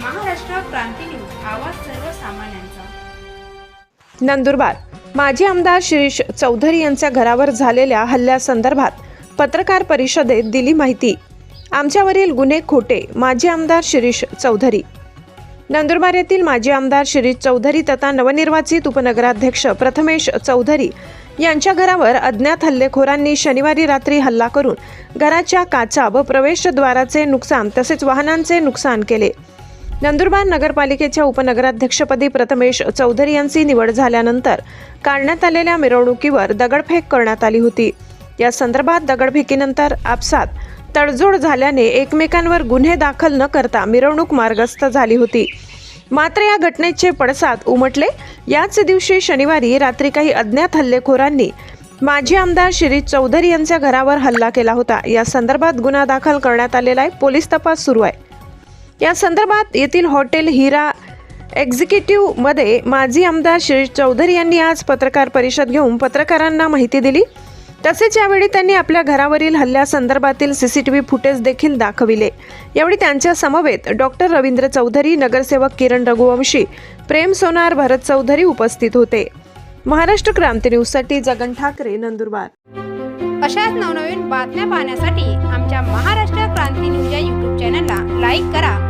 क्रांती news आवाज सर्वसामान्यांचा. नंदुरबार. माजी आमदार शिरीष चौधरी यांच्या घरावर झालेल्या हल्ल्यासंदर्भात पत्रकार परिषदेत दिली माहिती. आमच्यावरील गुन्हे खोटे माजी आमदार शिरीष चौधरी. नंदुरबार येथील माजी आमदार शिरीष चौधरी तथा नवनिर्वाचित उपनगराध्यक्ष प्रथमेश चौधरी यांच्या घरावर अज्ञात हल्लेखोरांनी शनिवारी रात्री हल्ला करून घराच्या काचा व प्रवेशद्वाराचे नुकसान तसेच वाहनांचे नुकसान केले. नंदुरबार नगरपालिकेच्या उपनगराध्यक्षपदी प्रथमेश चौधरी यांची निवड झाल्यानंतर काढण्यात आलेल्या मिरवणुकीवर दगडफेक करण्यात आली होती. या संदर्भात दगडफेकीनंतर आपसात तडजोड झाल्याने एकमेकांवर गुन्हे दाखल न करता मिरवणूक मार्गस्थ झाली होती. मात्र या घटनेचे पडसाद उमटले. याच दिवशी शनिवारी रात्री काही अज्ञात हल्लेखोरांनी माजी आमदार शिरीष चौधरी यांच्या घरावर हल्ला केला होता. या संदर्भात गुन्हा दाखल करण्यात आलेला आहे पोलीस तपास सुरू आहे. या संदर्भात येथील हॉटेल हिरा एक्झिक्युटिव्हमध्ये माजी आमदार शिरीष चौधरी यांनी आज पत्रकार परिषद घेऊन पत्रकारांना माहिती दिली. तसेच यावेळी त्यांनी आपल्या घरावरील हल्ल्यासंदर्भातील C C T V footage देखील दाखविले. यावेळी त्यांच्या समवेत डॉक्टर रवींद्र चौधरी नगरसेवक किरण रघुवंशी प्रेम सोनार भरत चौधरी उपस्थित होते. महाराष्ट्र क्रांती न्यूजसाठी जगन ठाकरे नंदुरबार. अशाच नवनवीन बातम्या पाहण्यासाठी आमच्या महाराष्ट्र क्रांती न्यूज या यूट्यूब चॅनलला लाईक करा.